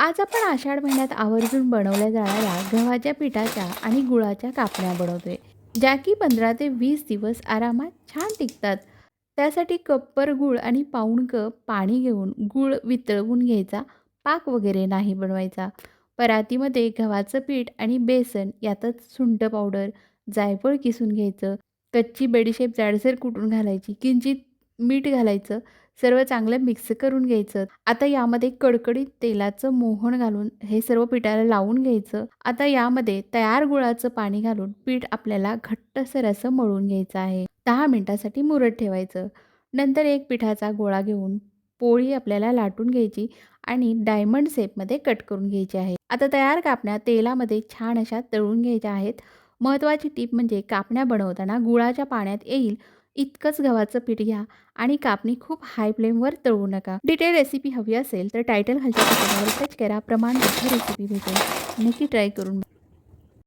आज आपण आषाढ महिन्यात आवर्जून बनवल्या जाणाऱ्या गव्हाच्या पिठाच्या आणि गुळाच्या कापण्या बनवतोय ज्या की पंधरा ते वीस दिवस आरामात छान टिकतात. त्यासाठी कप्पर गूळ आणि पाऊण कप पाणी घेऊन गूळ वितळवून घ्यायचा पाक वगैरे नाही बनवायचा. परातीमध्ये गव्हाचं पीठ आणि बेसन यातच सुंठ पावडर जायफळ किसून घ्यायचं. कच्ची बेडीशेप जाडसर कुटून घालायची? किंचित मीठ घालायचं सर्व चांगलं मिक्स करून घ्यायचं. आता यामध्ये कडकडीत तेलाचं मोहन घालून हे सर्व पिठाला लावून घ्यायचं. आता यामध्ये तयार गुळाचं पाणी घालून पीठ आपल्याला घट्टसर असं मळून घ्यायचं आहे. दहा मिनटासाठी मुरत ठेवायचं. नंतर एक पिठाचा गोळा घेऊन पोळी आपल्याला लाटून घ्यायची आणि डायमंड शेपमध्ये कट करून घ्यायची आहे. आता तयार कापण्या तेलामध्ये छान अशा तळून घ्यायच्या आहेत. महत्त्वाची टीप म्हणजे कापण्या बनवताना गुळाच्या पाण्यात येईल इतकंच गव्हाचं पीठ घ्या आणि कापणी खूप हाय फ्लेमवर तळू नका. डिटेल रेसिपी हवी असेल तर टायटल खालच्या टच करा. प्रमाण रेसिपी भेटेल. नक्की ट्राय करून